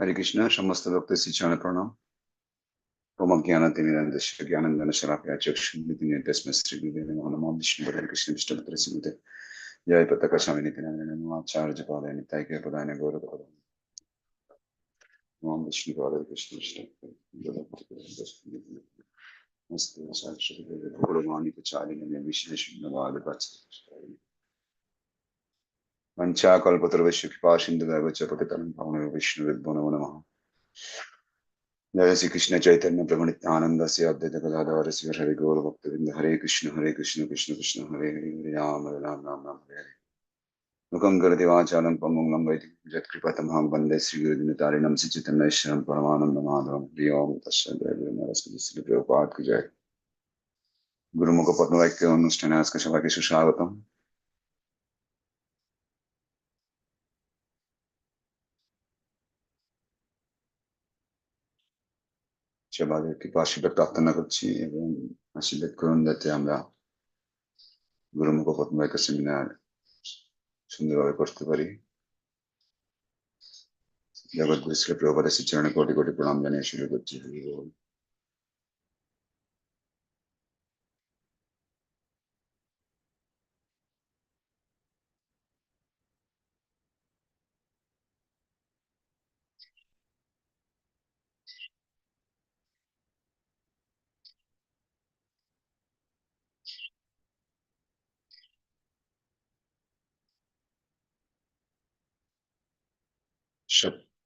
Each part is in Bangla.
हरे कृष्ण समस्त भक्त शिक्षण प्रणाम प्रमम ज्ञान तिमिरंद ज्ञानंदन शराप्या चक्षुमिति तस्मै श्री गुरुवे नमो नमो विष्णु हरे कृष्ण विष्णु पत्र सिमुते जय पतक स्वामी निति नमो आचार्य पादय नित्य के पदाने गौरव पदाने नमो विष्णु हरे कृष्ण विष्णु नमस्ते साक्षात गुरु भगवान के चालिने में विशेष धन्यवाद बच्चे पावने विष्णुविद्भो नमो नमः जय श्री कृष्ण चैतन्य प्रभु नित्यानंद से अद्वैत गदाधर श्री हरे गौर भक्त वृंद हरे कृष्ण हरे कृष्ण कृष्ण कृष्ण हरे हरे हरे राम हरे राम राम राम हरे हरे मुखं करति वाचालं पङ्गुं वैदिक यत्कृपतमहं वन्दे श्रीगुरुदिनतारिणं श्रीचैतन्येश्वरं परमानन्दमाधवं हरि ओं तस्य जय गुरु महाराज की श्री प्रभुपाद की जय गुरुमुख पद्मवाक्य অনুষ্ঠানে আজকে সবাইকে সুস্বাগতম সেভাবে কৃপা আশীর্বাদ প্রার্থনা করছি এবং আশীর্বাদ করুন যাতে আমরা গুরুমুখ পদ্মায়িক সেমিনার সুন্দরভাবে করতে পারি। জগৎ গুরু শ্রী প্রভাতে শ্রীচরণে কোটি কোটি প্রণাম জানিয়ে শুরু করছি। হরি বল।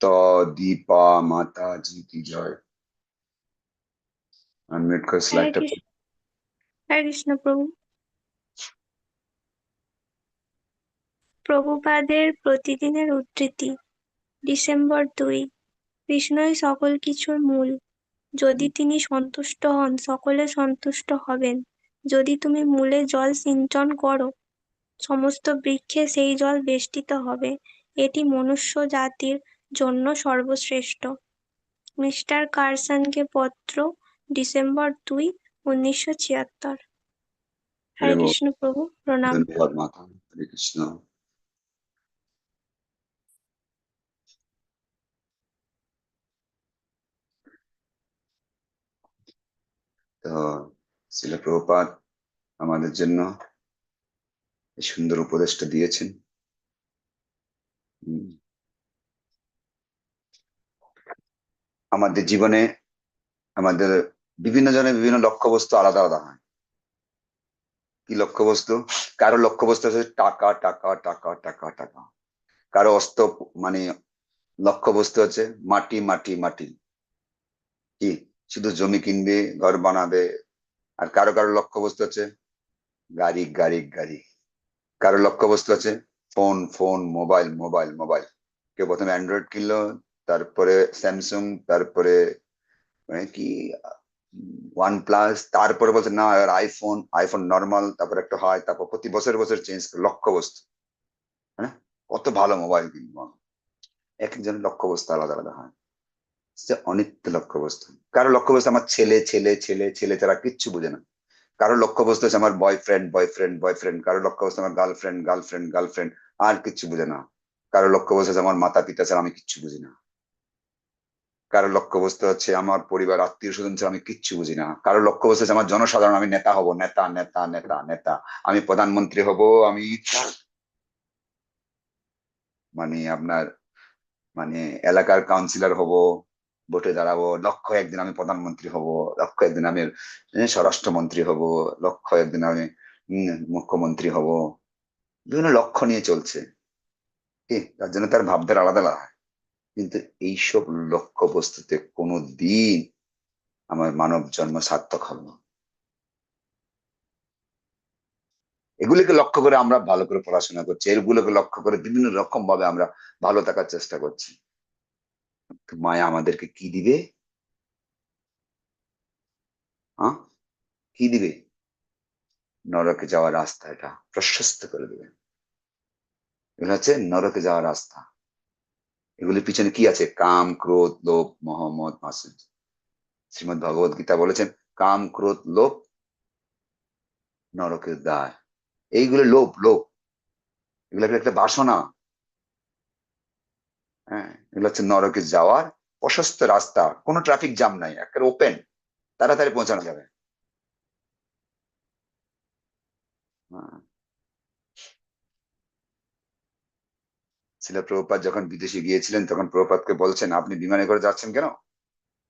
সপ্ত দীপা মাতা জি কি জয় আনমিউট করে কৃষ্ণ। হরে কৃষ্ণ প্রভু। প্রভুপাদের প্রতিদিনের উদ্ধৃতি ডিসেম্বর দুই। কৃষ্ণই সকল কিছুর মূল। যদি তিনি সন্তুষ্ট হন সকলে সন্তুষ্ট হবেন। যদি তুমি মূলে জল সিঞ্চন করো সমস্ত বৃক্ষে সেই জল বেষ্টিত হবে। এটি মনুষ্য জাতির জন্য সর্বশ্রেষ্ঠ। মিস্টার কারসনকে পত্র ডিসেম্বর দুই উনিশশো ছিয়াত্তর। হরে কৃষ্ণ প্রভু প্রণাম। ধন্যবাদ মাতা হরে কৃষ্ণ। তো শিল প্রভুপাত আমাদের জন্য সুন্দর উপদেশটা দিয়েছেন। হুম। আমাদের জীবনে আমাদের বিভিন্ন জনের বিভিন্ন লক্ষ্যবস্তু আলাদা আলাদা হয়। কি লক্ষ্যবস্তু? কারও লক্ষ্যবস্তু হচ্ছে টাকা টাকা টাকা টাকা টাকা। কারও অস্ত মানে লক্ষ্যবস্তু হচ্ছে মাটি মাটি মাটি। কি? শুধু জমি কিনবে, ঘর বানাবে। আর কারও কারও লক্ষ্যবস্তু হচ্ছে গাড়ি গাড়ি গাড়ি। কারও লক্ষ্যবস্তু আছে phone phone, mobile mobile mobile. কেউ প্রথমে অ্যান্ড্রয়েড কিনলো তারপরে স্যামসুং তারপরে মানে কি ওয়ান প্লাস তারপরে বলছে, না, আর আইফোন আইফোন নর্মাল তারপর একটা হয়, তারপর প্রতি বছর বছর চেঞ্জ লক্ষ্যবস্তু হ্যাঁ কত ভালো মোবাইল কিনবো এক একজনের লক্ষ্যবস্তু আলাদা আলাদা হয়। সে অনিত্য লক্ষ্যবস্তু কারও লক্ষ্যবস্তু আমার ছেলে ছেলে ছেলে ছেলে তারা কিচ্ছু বুঝে না। কারও লক্ষ্যবস্তু হচ্ছে আমার বয়ফ্রেন্ড বয়ফ্রেন্ড বয়ফ্রেন্ড কারও লক্ষ্যবস্তু আমার গার্লফ্রেন্ড গার্লফ্রেন্ড গার্লফ্রেন্ড আর কিচ্ছু বুঝে না। কারও লক্ষ্যবস্তু হচ্ছে আমার মাতা পিতা ছাড়া আমি কিচ্ছু বুঝি না। কারও লক্ষ্যবস্তু হচ্ছে, আমার পরিবার, আত্মীয় স্বজন ছাড়া আমি কিচ্ছু বুঝি না। কারও লক্ষ্যবস্তু হচ্ছে, আমার জনসাধারণ, আমি নেতা হব, নেতা নেতা নেতা নেতা। আমি প্রধানমন্ত্রী হব, আমি মানে আপনার মানে এলাকার কাউন্সিলর হব, ভোটে দাঁড়াবো, লক্ষ্য একদিন আমি প্রধানমন্ত্রী হব, লক্ষ্য একদিন আমি স্বরাষ্ট্রমন্ত্রী হব, লক্ষ্য একদিন আমি মুখ্যমন্ত্রী হব। বিভিন্ন লক্ষ্য নিয়ে চলছে। তার জন্য তার ভাবধারা আলাদা আলাদা। কিন্তু এইসব লক্ষ্য বস্তুতে কোনো দিন আমার মানব জন্ম সার্থক হবে না। এগুলিকে লক্ষ্য করে আমরা ভালো করে পড়াশোনা করছি, এগুলোকে লক্ষ্য করে বিভিন্ন রকম ভাবে আমরা ভালো থাকার চেষ্টা করছি। মায়া আমাদেরকে কি দিবে? কি দিবে? নরকে যাওয়ার রাস্তা এটা প্রশস্ত করে দেবে। এগুলো হচ্ছে নরকে যাওয়ার রাস্তা। এগুলির পিছনে কি আছে? কাম, ক্রোধ, লোভ, মোহাম্মদ, মাসুদ। শ্রীমদ ভগবত গীতা বলেছেন, কাম, ক্রোধ, লোভ, নরকের দায় এইগুলো লোভ লোভ। এগুলো একটা বাসনা। হ্যাঁ এগুলো হচ্ছে নরকে যাওয়ার প্রশস্ত রাস্তা। কোনো ট্রাফিক জ্যাম নাই একটা ওপেন তাড়াতাড়ি পৌঁছানো যাবে। হ্যাঁ। ছিল প্রভুপাত যখন বিদেশে গিয়েছিলেন, তখন প্রভুপাতকে বলছেন, আপনি বিমানে করে যাচ্ছেন কেন?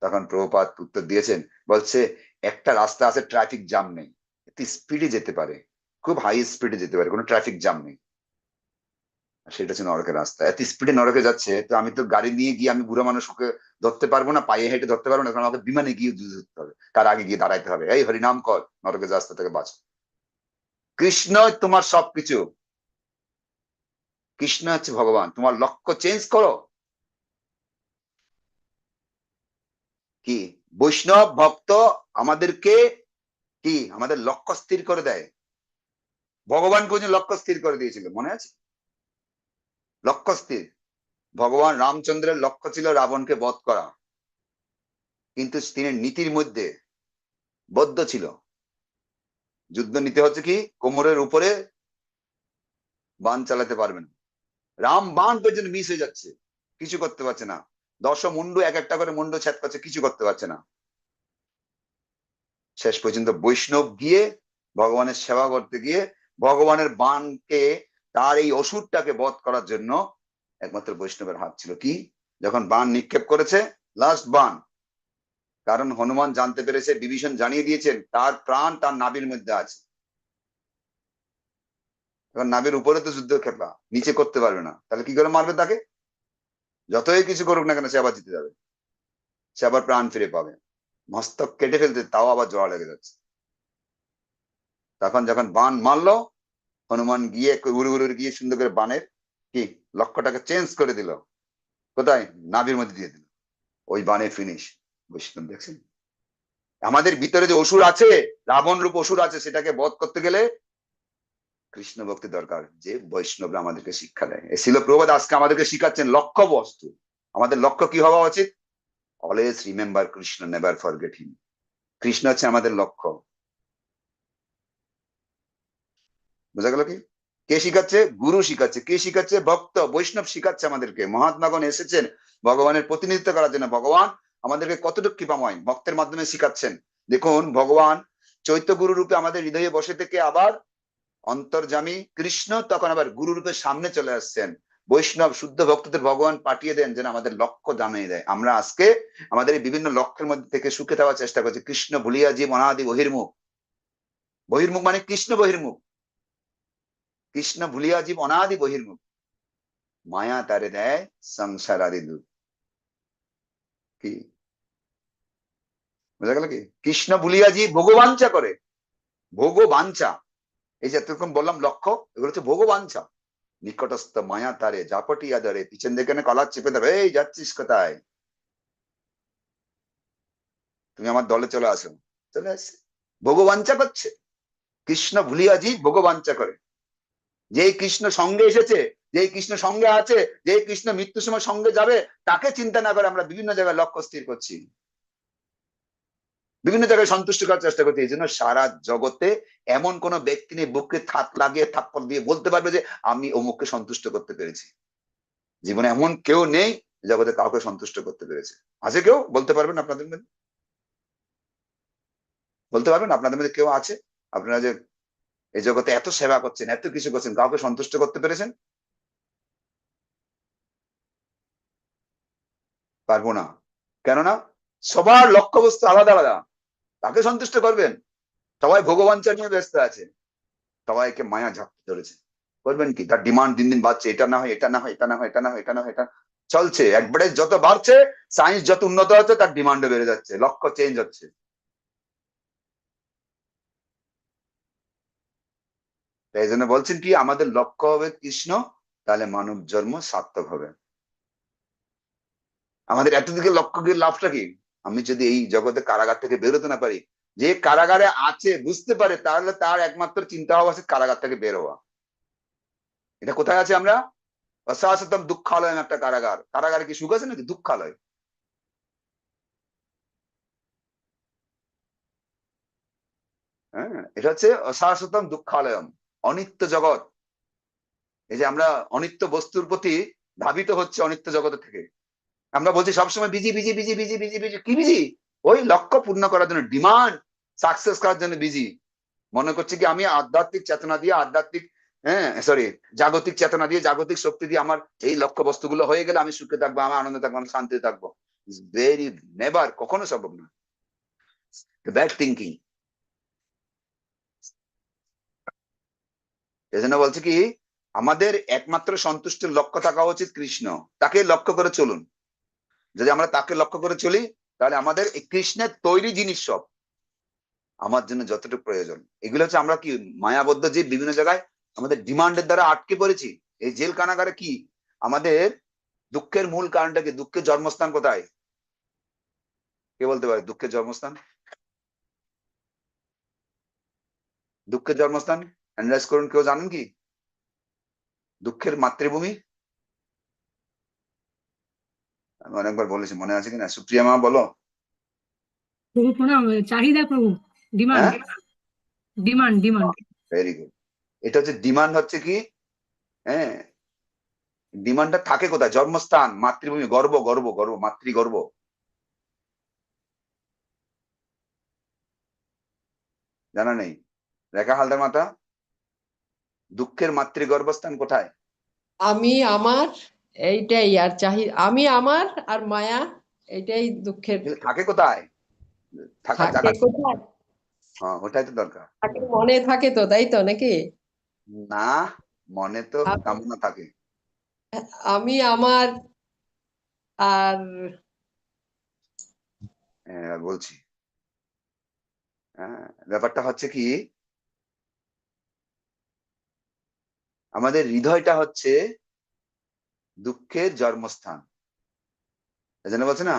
তখন প্রভুপাত উত্তর দিয়েছেন, বলছে, একটা রাস্তা আছে ট্রাফিক জ্যাম নেই। এতে স্পিডে যেতে পারে। খুব হাই স্পিডে যেতে পারে, কোনো ট্রাফিক জ্যাম নেই। সেটা হচ্ছে নরকের রাস্তা। এত স্পিডে নরকে যাচ্ছে, তো আমি তো গাড়ি নিয়ে গিয়ে আমি বুড়ো মানুষ ওকে ধরতে পারব না, পায়ে হেঁটে ধরতে পারব না, কারণ আমাকে বিমানে গিয়ে ধরতে হবে। তার আগে গিয়ে দাঁড়াইতে হবে। এই হরিনাম কর, নরকের রাস্তা থেকে বাঁচ। কৃষ্ণ, তোমার সবকিছু। কৃষ্ণ হচ্ছে ভগবান, তোমার লক্ষ্য চেঞ্জ করো। কি? বৈষ্ণব ভক্ত আমাদেরকে কি? আমাদের লক্ষ্য স্থির করে দেয়। ভগবান কোন লক্ষ্য স্থির করে দিয়েছিল, মনে আছে? লক্ষ্য স্থির। ভগবান রামচন্দ্রের লক্ষ্য ছিল রাবণকে বধ করা। কিন্তু তিনি নীতির মধ্যে বদ্ধ ছিল। যুদ্ধ নিতে হচ্ছে কি? কোমরের উপরে বান চালাতে পারবেন রাম বান পর্যন্ত মিস হয়ে যাচ্ছে। কিছু করতে পারছে না। দশ মুন্ডু এক একটা করে মুন্ডু ছেদ করছে, কিছু করতে পারছে না। শেষ পর্যন্ত বৈষ্ণব গিয়ে ভগবানের সেবা করতে গিয়ে ভগবানের বানকে তার এই অসুরটাকে বধ করার জন্য একমাত্র বৈষ্ণবের হাত ছিল কি? যখন বান নিক্ষেপ করেছে লাস্ট বান। কারণ হনুমান জানতে পেরেছে, বিভীষণ জানিয়ে দিয়েছেন, তার প্রাণ তার নাবির মধ্যে আছে। এখন নাবির উপরে তো যুদ্ধ খেপা, নিচে করতে পারবে না। তাহলে কি করে মারবে তাকে? যতই কিছু করুক না কেন, সে আবার জিতে যাবে। সে আবার প্রাণ ফিরে পাবে। মস্তক কেটে ফেলতে তাও আবার জড়া লেগে যাচ্ছে। তখন যখন বান মারলো, হনুমান গিয়ে উড়ে উড়ে গিয়ে সুন্দর করে বানের কি লক্ষ্যটাকে চেঞ্জ করে দিল। কোথায়? নাভির মধ্যে দিয়ে দিল। ওই বানে ফিনিশ বৈষ্ণব, দেখছেন? আমাদের ভিতরে যে অসুর আছে, রাবণ রূপ অসুর আছে, সেটাকে বধ করতে গেলে কৃষ্ণ ভক্তি দরকার, যে বৈষ্ণবরা আমাদেরকে শিক্ষা দেয়। ছিল প্রবাদ আজকে আমাদেরকে শিখাচ্ছেন লক্ষ্য বস্তু। আমাদের লক্ষ্য কি হওয়া উচিত? Always remember Krishna never forget him Krishna হচ্ছে আমাদের লক্ষ্য। বোঝা গেল কি? কে শিখাচ্ছে? গুরু শিখাচ্ছে। কে শিখাচ্ছে? ভক্ত, বৈষ্ণব শিখাচ্ছে আমাদেরকে। মহাত্মাগণ এসেছেন ভগবানের প্রতিনিধিত্ব করার জন্য। ভগবান আমাদেরকে কতটুকু কৃপাময় ভক্তের মাধ্যমে শিখাচ্ছেন। দেখুন, ভগবান চৈত্য গুরু রূপে আমাদের হৃদয়ে বসে থেকে আবার অন্তর্জামী কৃষ্ণ তখন আবার গুরু রূপে সামনে চলে আসছেন। বৈষ্ণব শুদ্ধ ভক্তদের ভগবান পাঠিয়ে দেন যেন আমাদের লক্ষ্য জানিয়ে দেয়। আমরা আজকে আমাদের এই বিভিন্ন লক্ষ্যের মধ্যে থেকে সুখে থাকার চেষ্টা করছি। কৃষ্ণ ভুলিয়া জীব অনাদি বহির্মুখ। বহির্মুখ মানে কৃষ্ণ বহির্মুখ। কৃষ্ণ ভুলিয়া জীব অনাদি বহির্মুখ। মায়া তারে দেয় সংসার আদি দুধ কি? বোঝা গেল কি? কৃষ্ণ ভুলিয়া জীব ভোগবাঞ্ছা করে। ভোগবাঞ্ছা। এই যে এতক্ষণ বললাম, লক্ষ্য, এগুলো হচ্ছে ভোগবাঞ্ছা নিকটস্থ মায়া তারে জাপটিয়া ধরে পিছন দেখে না কলার চেপে ধরে, এই, যাচ্ছিস কোথায়? তুমি আমার দলে চলে আসো। চলে আসছে। ভোগবাঞ্ছা করছে। কৃষ্ণ ভুলিয়া জীব ভোগবাঞ্ছা করে। যেই কৃষ্ণ সঙ্গে এসেছে, যেই কৃষ্ণ সঙ্গে আছে, যেই কৃষ্ণ মৃত্যুর সময় সঙ্গে যাবে, তাকে চিন্তা না করে আমরা বিভিন্ন জায়গায় লক্ষ্য স্থির করছি। বিভিন্ন জায়গায় সন্তুষ্ট করার চেষ্টা করছি, এই জন্য সারা জগতে এমন কোন ব্যক্তি নেই, বুকে থাক লাগিয়ে থাপ্পড় দিয়ে বলতে পারবে যে, আমি অমুককে সন্তুষ্ট করতে পেরেছি। জীবনে এমন কেউ নেই, জগতে কাউকে সন্তুষ্ট করতে পেরেছে। আছে কেউ? বলতে পারবেন আপনাদের মধ্যে? বলতে পারবেন? আপনাদের মধ্যে কেউ আছে? আপনারা যে এই জগতে এত সেবা করছেন, এত কিছু করছেন, কাউকে সন্তুষ্ট করতে পেরেছেন? পারব না। কেননা সবার লক্ষ্যবস্তু আলাদা আলাদা। তাকে সন্তুষ্ট করবেন। সবাই ভগবানচা নিয়ে ব্যস্ত আছে। সবাইকে মায়া ঝাপতে ধরেছে। করবেন কি? তার ডিমান্ড দিন দিন বাড়ছে। এটা না হয়, এটা না হয়, এটা না হয়, এটা না হয়, এটা না হয়, এটা চলছে। একবারে যত বাড়ছে সায়েন্স যত উন্নত হচ্ছে, তার ডিমান্ডও বেড়ে যাচ্ছে। লক্ষ্য চেঞ্জ হচ্ছে। তাই জন্য বলছেন কি, আমাদের লক্ষ্য হবে কৃষ্ণ, তাহলে মানব জন্ম সার্থক হবে। আমাদের এতদিকে লক্ষ্য লাভটা কি? আমি যদি এই জগতে কারাগার থেকে বেরোতে না পারি, যে কারাগারে আছে, বুঝতে পারে, তাহলে তার একমাত্র চিন্তা ভাবনা আছে কারাগার থেকে বের হওয়া। এটা কোথায় আছে আমরা? অসাহসতম দুঃখালয় একটা কারাগার। কারাগারে কি সুখ আছে নাকি? দুঃখালয়। হ্যাঁ এটা হচ্ছে অসাহসতম দুঃখালয়ম, অনিত্য জগৎ। এই যে আমরা অনিত্য বস্তুর প্রতি ধাবিত হচ্ছে অনিত্য জগতের থেকে। আমরা বলছি সবসময় busy busy busy busy busy busy কি বিজি ওই লক্ষ্য পূর্ণ করার জন্য ডিমান্ড সাকসেস করার জন্য বিজি মনে করছে কি আমি আধ্যাত্মিক চেতনা দিয়ে আধ্যাত্মিক হ্যাঁ সরি জাগতিক চেতনা দিয়ে জাগতিক শক্তি দিয়ে আমার এই লক্ষ্য বস্তুগুলো হয়ে গেলে আমি সুখে থাকব আমার আনন্দে থাকব, আমি শান্তিতে থাকব। ভেরি নেভার কখনো সম্ভব না। ব্যাড থিঙ্কিং এজন্য বলছে কি, আমাদের একমাত্র সন্তুষ্টের লক্ষ্য থাকা উচিত কৃষ্ণ। তাকে লক্ষ্য করে চলুন। যদি আমরা তাকে লক্ষ্য করে চলি, তাহলে আমাদের এই কৃষ্ণের তৈরি জিনিস সব। আমার জন্য যতটুকু প্রয়োজন। এগুলো হচ্ছে আমরা কি মায়াবদ্ধ যে বিভিন্ন জায়গায় আমাদের ডিমান্ডের দ্বারা আটকে পড়েছি? এই জেল কানাগারে কি? আমাদের দুঃখের মূল কারণটা কি? দুঃখের জন্মস্থান কোথায়? কে বলতে পারে দুঃখের জন্মস্থান? দুঃখের জন্মস্থান? অ্যানালাইজ করুন, কেউ জানেন কি? দুঃখের মাতৃভূমি? আমি অনেকবার বলেছি মনে আছে কিনা? সুপ্রিয়া মা বলো। প্রভু প্রণাম। চাহিদা প্রভু ডিমান্ড। হ্যাঁ? Demand demand. ভেরি গুড এটা হচ্ছে ডিমান্ড হচ্ছে কি? হ্যাঁ? ডিমান্ডটা থাকে কোথায়? জন্মস্থান মাতৃভূমি গর্ব গর্ব গর্ব মাতৃ গর্ব। জানা নেই? রেখা হালদার মাতা দুঃখের মাতৃ গর্ভস্থান কোথায়? আমি আমার এইটাই আর চাহি আমি আমার আর মায়া এইটাই দুঃখের থাকে কোথায়? থাকা জায়গা হ্যাঁ ওটাই তো দরকার। মনে থাকে তো তাই তো নাকি? না মনে তো কামনা থাকে। আমি আমার আর বলছি। হ্যাঁ, ব্যাপারটা হচ্ছে কি? আমাদের হৃদয়টা হচ্ছে দুঃখের জন্মস্থান। এজন্য বলছে না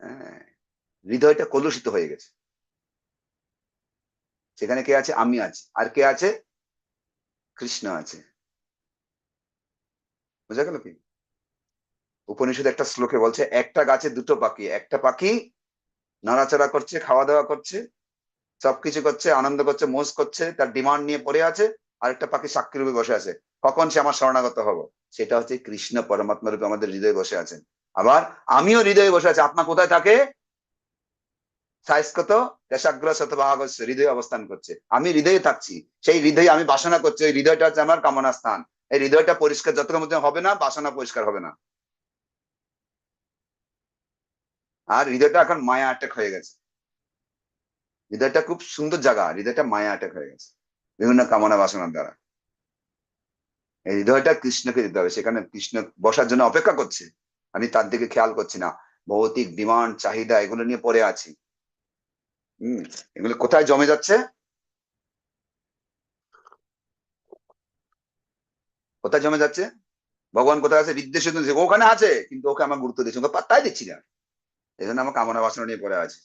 হ্যাঁ, হৃদয়টা কলুষিত হয়ে গেছে। সেখানে কে আছে? আমি আছি। আর কে আছে? কৃষ্ণ আছে। বোঝা গেল কি? উপনিষদ একটা শ্লোকে বলছে একটা গাছে দুটো পাখি একটা পাখি নাড়াচাড়া করছে খাওয়া দাওয়া করছে সবকিছু করছে আনন্দ করছে মোজ করছে তার ডিমান্ড নিয়ে পড়ে আছে আর একটা পাখি সাক্ষী রূপে বসে আছে। কখন সে আমার শরণাগত হব? সেটা হচ্ছে কৃষ্ণ পরমাত্মা রূপে আমাদের হৃদয়ে বসে আছেন। আবার আমিও হৃদয়ে বসে আছি। আত্মা কোথায় থাকে? সাইস্কত দেশাগ্র শত ভাগস্য হৃদয়ে অবস্থান করছে। আমি হৃদয়ে থাকছি। সেই হৃদয়ে আমি বাসনা করছি। ওই হৃদয়টা হচ্ছে আমার কামনা স্থান। এই হৃদয়টা পরিষ্কার যতক্ষণ মধ্যে হবে না, বাসনা পরিষ্কার হবে না। আর হৃদয়টা এখন মায়া অ্যাটাক হয়ে গেছে। হৃদয়টা খুব সুন্দর জায়গা। হৃদয়টা মায়া অ্যাটাক হয়ে গেছে। বিভিন্ন কামনা বাসনার দ্বারা। হৃদয়টা কৃষ্ণকে দিতে হবে। সেখানে কৃষ্ণ বসার জন্য অপেক্ষা করছে। আমি তার দিকে খেয়াল করছি না। ভৌতিক ডিমান্ড, চাহিদা, এগুলো নিয়ে পড়ে আছি। হম, এগুলো কোথায় জমে যাচ্ছে? কোথায় জমে যাচ্ছে? ভগবান কোথায় আছে? বিদ্বেষ ওখানে আছে, কিন্তু ওকে আমার গুরুত্ব দিচ্ছি। ওকে পাত্তাই দিচ্ছি না। এই জন্য আমার কামনা বাসনা নিয়ে পড়ে আছে।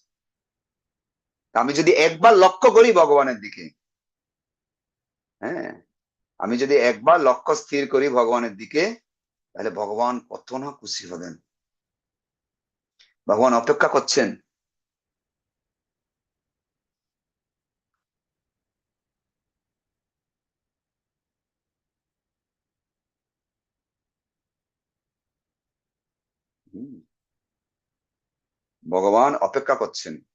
আমি যদি একবার লক্ষ্য করি ভগবানের দিকে হ্যাঁ আমি যদি একবার লক্ষ্য স্থির করি ভগবানের দিকে, তাহলে ভগবান কত না খুশি হবেন। ভগবান অপেক্ষা করছেন। ভগবান অপেক্ষা করছেন।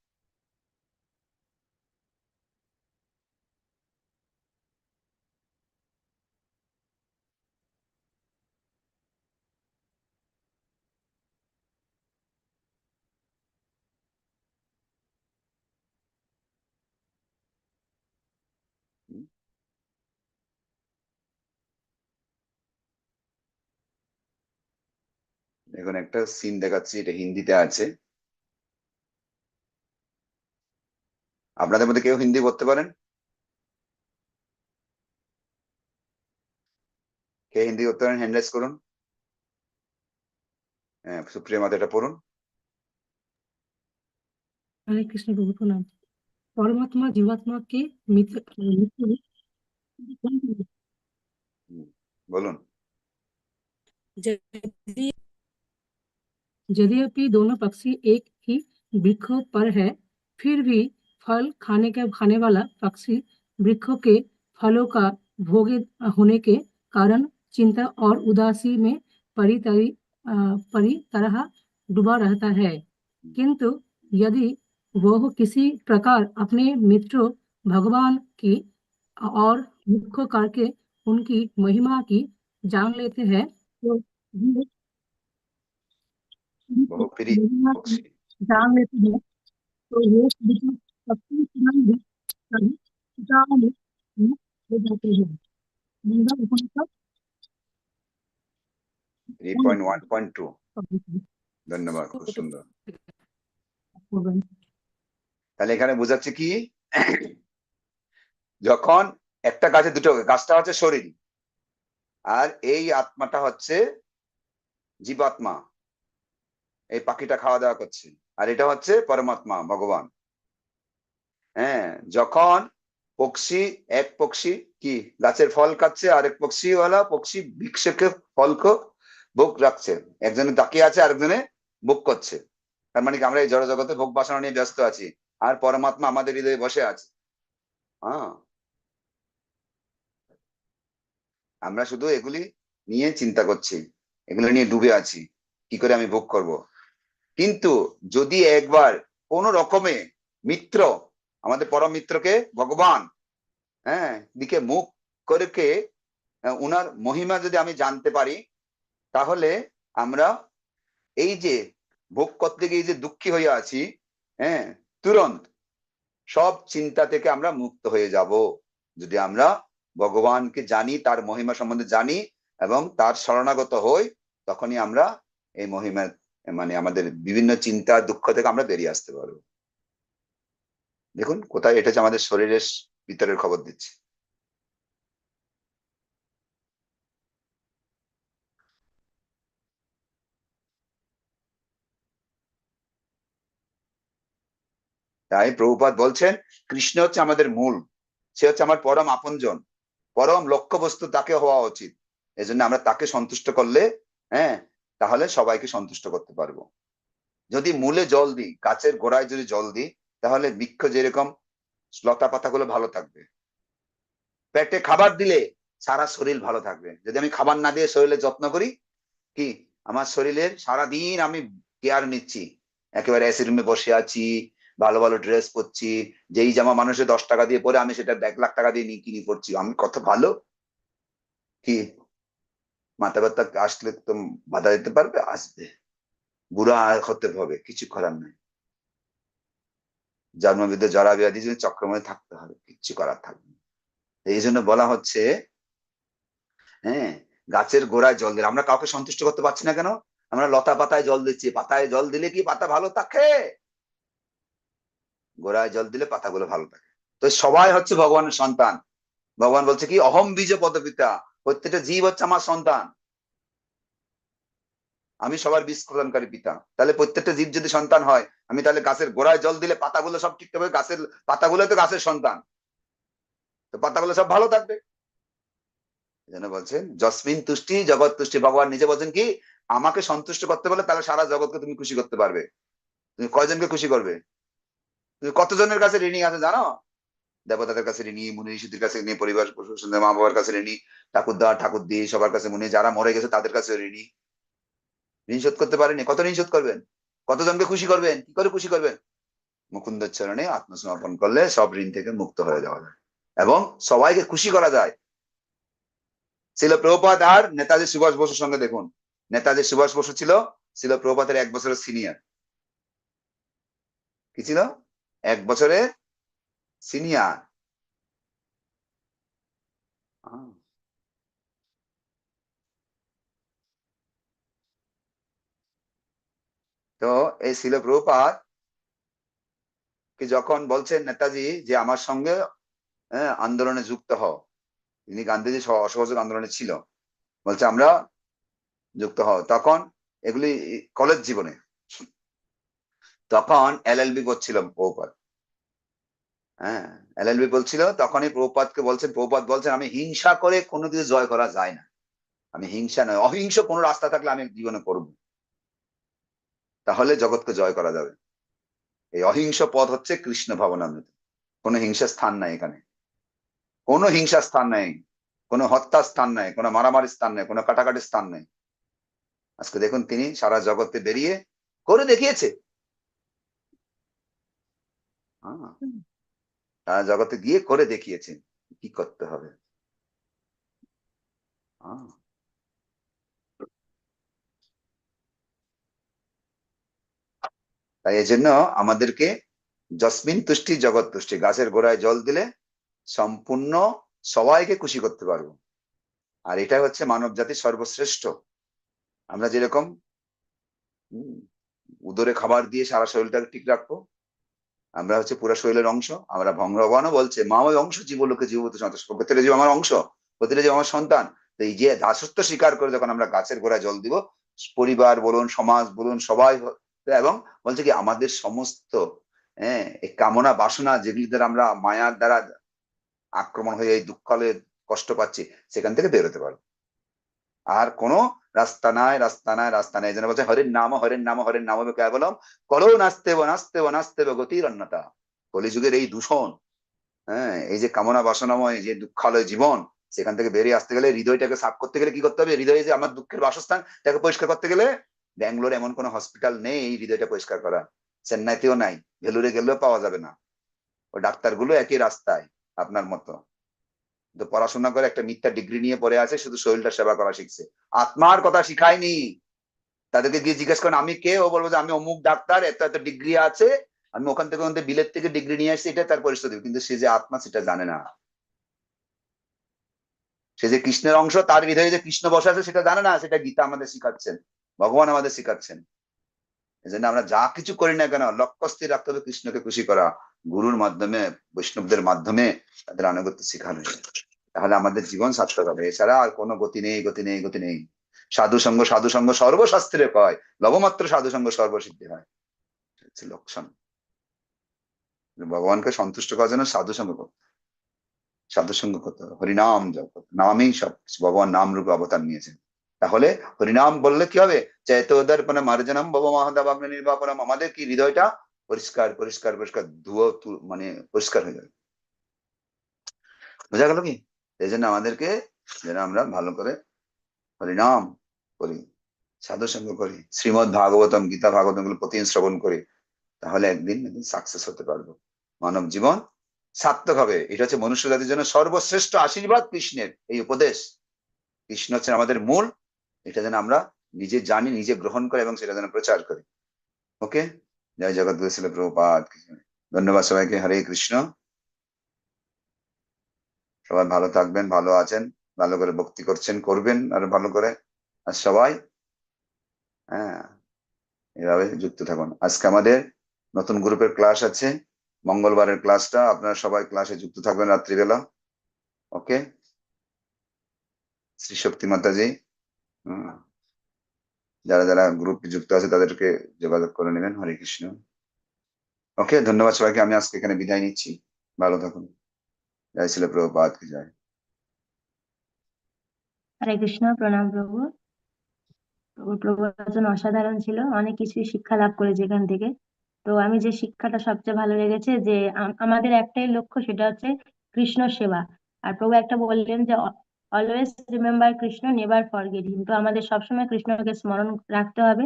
এখন একটা সিন দেখাচ্ছি এটা হিন্দিতে আছে। আপনাদের মধ্যে কেউ হিন্দি পড়তে পারেন? কে হিন্দি করতে পারেন? হ্যান্ডরাইজ করুন। হ্যাঁ সুপ্রিয়া মাতা এটা পড়ুন। হরে কৃষ্ণ প্রভু প্রণাম পরমাত্মা জীবাত্মাকে বলুন। যদি यद्यपि दोनों पक्षी एक ही वृक्ष पर है, फिर भी फल खाने के, खाने वाला पक्षी वृक्ष के फलों का भोगे होने के कारण चिंता और उदासी में परी तरी परी तरह डूबा रहता है। किंतु यदि वह किसी प्रकार अपने मित्रों, भगवान की और मुख्य करके उनकी महिमा की जान लेते हैं तो তাহলে এখানে বুঝাচ্ছে কি? যখন একটা গাছে দুটো গাছটা হচ্ছে শরীর আর এই আত্মাটা হচ্ছে জীবাত্মা। এই পাখিটা খাওয়া দাওয়া করছে। আর এটা হচ্ছে পরমাত্মা, ভগবান। হ্যাঁ যখন পক্ষী, এক পক্ষী কি, গাছের ফল খাচ্ছে আর এক পক্ষীওয়ালা পক্ষী বৃক্ষকে ফলকে ভোগ রাখছে। একজনে তাকিয়ে আছে, আরেকজনে ভোগ করছে। তার মানে কি, আমরা এই জড় জগতে ভোগ বাসনা নিয়ে ব্যস্ত আছি। আর পরমাত্মা আমাদের হৃদয়ে বসে আছে। হ্যাঁ। আমরা শুধু এগুলি নিয়ে চিন্তা করছি। এগুলো নিয়ে ডুবে আছি। কি করে আমি ভোগ করব? কিন্তু যদি একবার কোন রকমে মিত্র, আমাদের পরম মিত্রকে ভগবান হ্যাঁ দিকে মুখ করে উনার মহিমা যদি আমি জানতে পারি, তাহলে আমরা এই যে ভোগ করতে গিয়ে যে দুঃখী হয়ে আছি হ্যাঁ তুরন্ত সব চিন্তা থেকে আমরা মুক্ত হয়ে যাব। যদি আমরা ভগবানকে জানি, তার মহিমা সম্বন্ধে জানি এবং তার শরণাগত হই, তখনই আমরা এই মহিমা মানে আমাদের বিভিন্ন চিন্তা, দুঃখ থেকে আমরা বেরিয়ে আসতে পারব। দেখুন, কোথায় এটা আমাদের শরীরের ভিতরের খবর দিচ্ছে। তাই প্রভুপাত বলছেন, কৃষ্ণ হচ্ছে আমাদের মূল, সে হচ্ছে আমার পরম আপনজন। পরম লক্ষ্য বস্তু তাকে হওয়া উচিত। এজন্য আমরা তাকে সন্তুষ্ট করলে হ্যাঁ তাহলে সবাইকে সন্তুষ্ট করতে পারব। যদি মূলে জল দিই, গাছের গোড়ায় যদি জল দিই, তাহলে বৃক্ষ যেরকম লতা পাতাগুলো ভালো থাকবে। পেটে খাবার দিলে সারা শরীর ভালো থাকবে। যদি আমি খাবার না দিয়ে শরীরে যত্ন করি, কি? আমার শরীরের সারা দিন আমি কেয়ার নিচ্ছি। একেবারে এসি রুমে বসে আছি, ভালো ভালো ড্রেস পরছি, যেই জামা মানুষের দশ টাকা দিয়ে পরে আমি সেটা এক লাখ টাকা দিয়ে নিয়ে কিনি পড়ছি আমি কত ভালো? কি? মাথা ব্যথা আসলে তো বাধা দিতে পারবে, আসবে। বুড়া হতে হবে, কিছু করার নাই। জন্মবিদ্যা জরা ব্যাধি যদি চক্রময় থাকতে হবে, কিচ্ছু করার থাকবে এই জন্য বলা হচ্ছে হ্যাঁ গাছের গোড়ায় জল দিলে, আমরা কাউকে সন্তুষ্ট করতে পারছি না কেন? আমরা লতা পাতায় জল দিচ্ছি, পাতায় জল দিলে কি পাতা ভালো থাকে? গোড়ায় জল দিলে পাতাগুলো ভালো থাকে। তো সবাই হচ্ছে ভগবানের সন্তান। ভগবান বলছে কি, অহম বীজ পদপিতা প্রত্যেকটা জীব হচ্ছে আমার সন্তান। আমি সবার বীজ প্রদানকারী পিতা। তাহলে প্রত্যেকটা জীব যদি সন্তান হয়, আমি তাহলে গাছের গোড়ায় জল দিলে পাতাগুলো সব ঠিক থাকবে, গাছের পাতাগুলো তো গাছের সন্তান। তো পাতাগুলো সব ভালো থাকবে। যেন বলছেন জসমিন তুষ্টি, জগৎ তুষ্টি। ভগবান নিজে বলছেন কি, আমাকে সন্তুষ্ট করতে পারলে তাহলে সারা জগৎকে তুমি খুশি করতে পারবে। তুমি কয়জনকে খুশি করবে? তুমি কতজনের কাছে ঋণী আছে জানো? দেবতাদের কাছে ঋণী মুনি ঋষিদের কাছে ঋণী, পরিবার মা বাবার কাছে ঋণী, ঠাকুরদা ঠাকুর দি সবার কাছে মুনি, যারা মরে গেছে তাদের কাছে ঋণী। ঋণ শোধ করতে পারেনি? কত ঋণ শোধ করবেন? কতজনকে খুশি করবেন? কি করে খুশি করবেন? মুকুন্দের চরণে আত্মসমর্পণ করলে সব ঋণ থেকে মুক্ত হয়ে যাওয়া যায় এবং সবাইকে খুশি করা যায়। ছিল প্রভুপাত আর নেতাজি সুভাষ বসুর সঙ্গে দেখুন। নেতাজি সুভাষ বসু ছিল ছিল প্রভুপাতের এক বছরের সিনিয়র কি ছিল? এক বছরের সিনিয়র তো এই ছিল প্রভুপাত কি যখন বলছেন নেতাজি যে আমার সঙ্গে আন্দোলনে যুক্ত হও। তিনি গান্ধীজি অসহযোগ আন্দোলনে ছিল। বলছে আমরা যুক্ত হও। তখন এগুলি কলেজ জীবনে। তখন এলএলবি করছিল প্রভুপাত হ্যাঁ এলএলবি বলছিল, তখনই প্রভুপাতকে বলছেন প্রভুপাত বলছেন, আমি হিংসা করে কোনো কিছু জয় করা যায় না। আমি হিংসা নয়, অহিংস কোনো রাস্তা থাকলে আমি জীবনে করব। তাহলে জগৎকে জয় করা যাবে। এই অহিংস পথ হচ্ছে কৃষ্ণ ভাবনামৃত। কোনো হিংসা স্থান নাই এখানে। কোনো হিংসা স্থান নাই, কোনো হত্যার স্থান নেই, কোনো মারামারি স্থান নেই, কোনো কাটাকাটির স্থান নেই। আজকে দেখুন তিনি সারা জগতে বেরিয়ে করে দেখিয়েছে। জগতে গিয়ে করে দেখিয়েছেন কি করতে হবে। তাই এই জন্য আমাদেরকে জসমিন তুষ্টি, জগৎ তুষ্টি, গাছের গোড়ায় জল দিলে সম্পূর্ণ সবাইকে খুশি করতে পারব। আর এটা হচ্ছে মানব জাতির সর্বশ্রেষ্ঠ। আমরা যেরকম উদরে খাবার দিয়ে সারা শরীরটাকে ঠিক রাখব আমরা হচ্ছে পুরা শরীরের অংশ, আমরা ভগবানও বলছে, মা ওই অংশ, জীবলোকে জীবত সন্তোষ প্রত্যেকটা জীব আমার অংশ, প্রত্যেকটা জীব আমার সন্তান। তো এই যে দাসত্ব স্বীকার করে যখন আমরা গাছের গোড়ায় জল দিব, পরিবার বলুন, সমাজ বলুন, সবাই এবং বলছে কি, আমাদের সমস্ত হ্যাঁ এই কামনা বাসনা যেগুলি দ্বারা আমরা মায়ার দ্বারা আক্রমণ হয়ে এই দুঃখালে কষ্ট পাচ্ছি, সেখান থেকে বেরোতে পারব। আর কোনো রাস্তা নাই রাস্তা নাই রাস্তা নাই। যেন বলছে, হরের নাম হরের নাম হরের নাম কেবলম কলো নাচতে নাচতে নাচতে গতির অন্যতা কলিযুগের এই দূষণ হ্যাঁ এই যে কামনা বাসনাময়, যে দুঃখালয় জীবন, সেখান থেকে বেরিয়ে আসতে গেলে হৃদয়টাকে সাফ করতে গেলে কি করতে হবে? হৃদয়ে যে আমার দুঃখের বাসস্থান, তাকে পরিষ্কার করতে গেলে ব্যাঙ্গালোর এমন কোনো হসপিটাল নেই এই হৃদয়টা পরিষ্কার করা। চেন্নাইতেও নাই, ভেলুরে গেলেও পাওয়া যাবে না। ও ডাক্তারগুলো একই রাস্তায়, আপনার মতো। পড়াশোনা করে একটা মিথ্যা ডিগ্রি নিয়ে পড়ে আছে, শুধু শরীরটা সেবা করা শিখছে। আত্মার কথা শিখায়নি। তাদেরকে গিয়ে জিজ্ঞেস করেন, আমি কে? ও বলব যে, আমি অমুক ডাক্তার, এত এত ডিগ্রি আছে। আমি ওখান থেকে ওখান থেকে বিলেত থেকে ডিগ্রি নিয়ে আসছি, এটা তার পরিচয় দেবে। কিন্তু সে যে আত্মা, সেটা জানে না। সে যে কৃষ্ণের অংশ, তার হৃদয়ে যে কৃষ্ণ বসে আছে, সেটা জানে না। সেটা গীতা আমাদের শিখাচ্ছেন, ভগবান আমাদের শিখাচ্ছেন। এই জন্য আমরা যা কিছু করি না কেন, লক্ষ্য স্থির রাখতে হবে কৃষ্ণকে খুশি করা। গুরুর মাধ্যমে, বৈষ্ণবদের মাধ্যমে তাদের আনুগত্য শিখানো তাহলে আমাদের জীবন সার্থক হবে। এছাড়া আর কোনো গতি নেই গতি নেই গতি নেই। সাধু সঙ্গ সাধু সঙ্গ সর্বশাস্ত্রে কয়। লবমাত্র সাধু সঙ্গ সর্বসিদ্ধি হয়। হচ্ছে লক্ষণ। ভগবানকে সন্তুষ্ট করার জন্য সাধু সঙ্গ করতে। সাধু সঙ্গ করতে হবে হরিনাম জপ নামেই সব ভগবান নাম রূপে অবতার নিয়েছেন। তাহলে হরিনাম বললে কি হবে? চৈতোদর্পণ মার্জনম ভব মহাদাবাগ্ন নির্বাপনম আমাদের কি হৃদয়টা পরিষ্কার পরিষ্কার পরিষ্কার, ধুয়ো মানে পরিষ্কার হয়ে যাবে। বোঝা গেল কি? এই জন্য আমাদেরকে যেন আমরা ভালো করে হরিনাম করি, সাধু সঙ্গ করি, শ্রীমদ ভাগবতম, গীতা ভাগবতমগুলো প্রতিদিন শ্রবণ করি, তাহলে একদিন সাকসেস হতে পারব। মানব জীবন সার্থক হবে। এটা হচ্ছে মনুষ্য জাতির জন্য সর্বশ্রেষ্ঠ আশীর্বাদ কৃষ্ণের এই উপদেশ। কৃষ্ণ হচ্ছে আমাদের মূল। এটা যেন আমরা নিজে জানি, নিজে গ্রহণ করে এবং সেটা যেন প্রচার করি। ওকে জয় জগৎ ছিল প্রভুপাত ধন্যবাদ সবাইকে। হরে কৃষ্ণ। সবাই ভালো থাকবেন, ভালো আছেন, ভালো করে ভক্তি করছেন, করবেন আর ভালো করে। আর সবাই হ্যাঁ এভাবে যুক্ত থাকুন। আজকে আমাদের নতুন গ্রুপের ক্লাস আছে। মঙ্গলবারের ক্লাসটা, আপনারা সবাই ক্লাসে যুক্ত থাকবেন রাত্রিবেলা। ওকে? শ্রী শক্তি মাতাজি। হুম। যারা যারা গ্রুপে যুক্ত আছে তাদেরকে যোগাযোগ করে নেবেন। হরে কৃষ্ণ। ওকে ধন্যবাদ সবাইকে। আমি আজকে এখানে বিদায় নিচ্ছি। ভালো থাকুন। জয় ছিল প্রভুপাত কি জয়। হরে কৃষ্ণ, প্রণাম প্রভু। প্রভু প্রবচন অসাধারণ ছিল। অনেক কিছু শিক্ষা লাভ করেছি এখান থেকে। তো আমি যে শিক্ষাটা সবচেয়ে ভালো লেগেছে যে আম- আমাদের একটাই লক্ষ্য সেটা হচ্ছে কৃষ্ণ সেবা। আর প্রভু একটা বললেন যে always remember Krishna never forget him তো আমাদের সবসময় কৃষ্ণকে স্মরণ রাখতে হবে।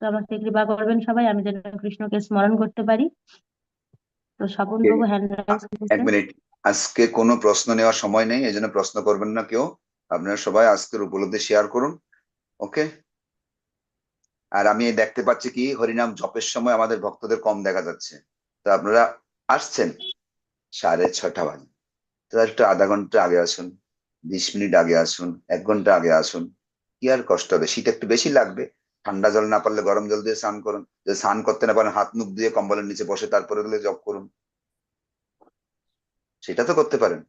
তো আমাকে কৃপা করবেন সবাই আমি যেন কৃষ্ণকে স্মরণ করতে পারি। তো স্বপন. প্রভু হ্যান্ড এক মিনিট। আজকে কোনো প্রশ্ন নেওয়ার সময় নেই এই জন্য প্রশ্ন করবেন না কেউ। আপনারা সবাই আজকের উপলব্ধি শেয়ার করুন। ওকে আর আমি দেখতে পাচ্ছি কি হরিনাম জপের সময় আমাদের ভক্তদের কম দেখা যাচ্ছে। তো আপনারা আসছেন? সাড়ে ছটা বাজে। তো একটু আধা ঘণ্টা আগে আসুন। বিশ মিনিট আগে আসুন, এক ঘণ্টা আগে আসুন। কি আর কষ্ট হবে? শীত একটু বেশি লাগবে। ঠান্ডা জল না পারলে গরম জল দিয়ে স্নান করুন। যদি স্নান করতে না পারেন, হাত মুখ দিয়ে কম্বলের নিচে বসে তারপরে গেলে জব করুন। সেটা তো করতে পারেন।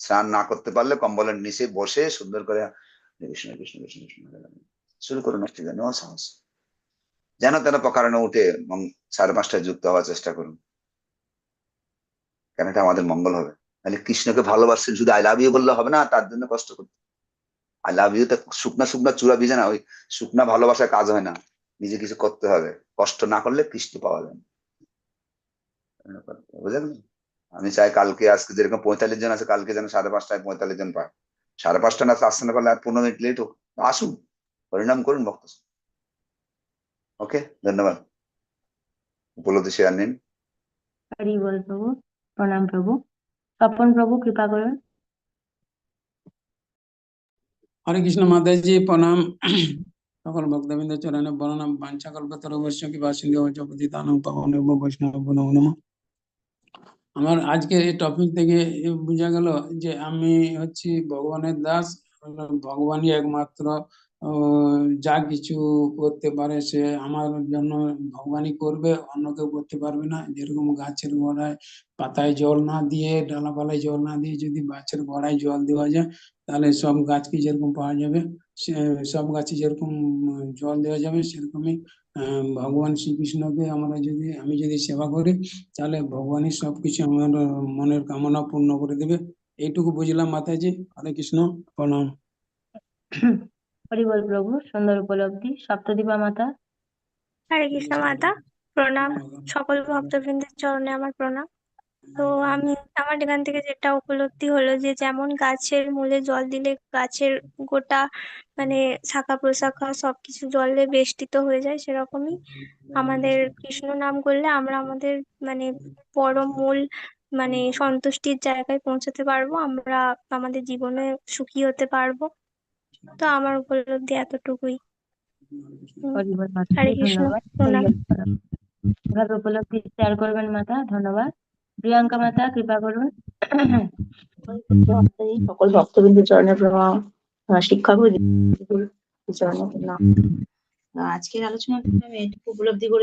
স্নান না করতে পারলে কম্বলের নিচে বসে সুন্দর করে কৃষ্ণ কৃষ্ণ কৃষ্ণ কৃষ্ণ শুরু করুন ঠিক আছে সাহস যেন তেন প্রকারণে উঠে সাড়ে পাঁচটায় যুক্ত হওয়ার চেষ্টা করুন। কেন এটা আমাদের মঙ্গল হবে। তাহলে কৃষ্ণকে ভালোবাসছেন শুধু আই লাভ ইউ বললে হবে না, তার জন্য কষ্ট করতে। আই লাভ ইউ তে শুকনা শুকনা চূড়া ভিজে না, ওই শুকনা ভালোবাসায় কাজ হয় না। নিজে কিছু করতে হবে। কষ্ট না করলে কৃষ্ণ পাওয়া যায় বুঝলেন আমি চাই কালকে, আজকে যেরকম পঁয়তাল্লিশ জন আছে, কালকে যেন সাড়ে পাঁচটায় পঁয়তাল্লিশ জন পায়। সাড়ে পাঁচটা না, আসতে না পারলে আর পনেরো মিনিট লেট হোক। আসুন, পরিণাম করুন ভক্ত ওকে, ধন্যবাদ। উপলব্ধি শেয়ার নিন। প্রণাম প্রভু। স্বপন প্রভু, কৃপা করুন। হরে কৃষ্ণ মাতাজি, প্রণাম। সকল ভক্তবৃন্দ চরণে বর্ণনাম বাঞ্ছা কল্পতর অবশ্য কি বাসিন্দে অজপতি দানব পাবন বৈষ্ণব নমো। আমার আজকে এই টপিক থেকে বোঝা গেল যে আমি হচ্ছি ভগবানের দাস, ভগবানই একমাত্র যা কিছু করতে পারে সে আমার জন্য ভগবানই করবে, অন্য কেউ করতে পারবে না। যেরকম গাছের গোড়ায় পাতায় জল না দিয়ে, ডালাপালায় জল না দিয়ে যদি গাছের গোড়ায় জল দেওয়া যায়, তাহলে সব গাছকে যেরকম পাওয়া যাবে সব গাছে যেরকম জল দেওয়া যাবে, সেরকমই ভগবান শ্রীকৃষ্ণকে আমরা যদি, আমি যদি সেবা করি, তাহলে ভগবানই সবকিছু আমার মনের কামনা পূর্ণ করে দেবে। এইটুকু বুঝলাম মাতাজি। হরে কৃষ্ণ। প্রণাম। হরি বল প্রভু, সুন্দর উপলব্ধি, সপ্তদীপা মাতা। হরে কৃষ্ণ মাতা, প্রণাম। সকল ভক্তবৃন্দের চরণে আমার প্রণাম। তো আমি আমার এখান থেকে যেটা উপলব্ধি হলো যে, যেমন গাছের মূলে জল দিলে গাছের গোটা মানে শাখা প্রশাখা সবকিছু জলে বেষ্টিত হয়ে যায়, সেরকমই আমাদের কৃষ্ণ নাম করলে আমরা আমাদের মানে পরম মূল মানে সন্তুষ্টির জায়গায় পৌঁছাতে পারব, আমরা আমাদের জীবনে সুখী হতে পারব। তো আমার উপলব্ধি এতটুকুই। হরি কৃষ্ণ প্রণাম। এভাবে উপলব্ধি শেয়ার করবেন মাতা। ধন্যবাদ। প্রিয়াঙ্কা মাতা কৃপা করুন। সকল ভক্তবৃন্দের চরণে প্রণাম। শিক্ষাগুরু চরণে প্রণাম। আজকের আলোচনা এটুকু উপলব্ধি করে